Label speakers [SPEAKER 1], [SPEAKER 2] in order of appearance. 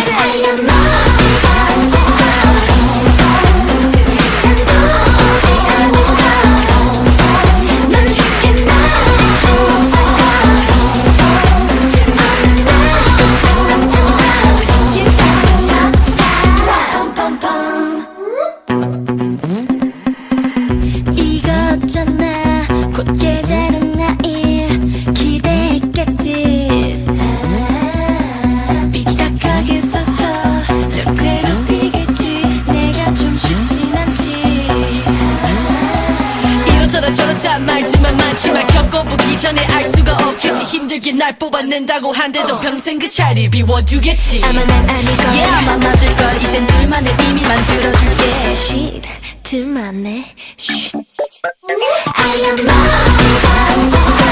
[SPEAKER 1] I am 전
[SPEAKER 2] 저렇다 말지만 많지만 겪어보기 전에 알 수가 없겠지 힘들게 날 뽑아낸다고 한데도 평생 그 자리 비워두겠지.
[SPEAKER 1] 아마 난 아닐 거야
[SPEAKER 2] Yeah 만나줄 걸. 이젠 둘만의 이미 만들어줄게.
[SPEAKER 1] Shit 둘만의 Shit. I am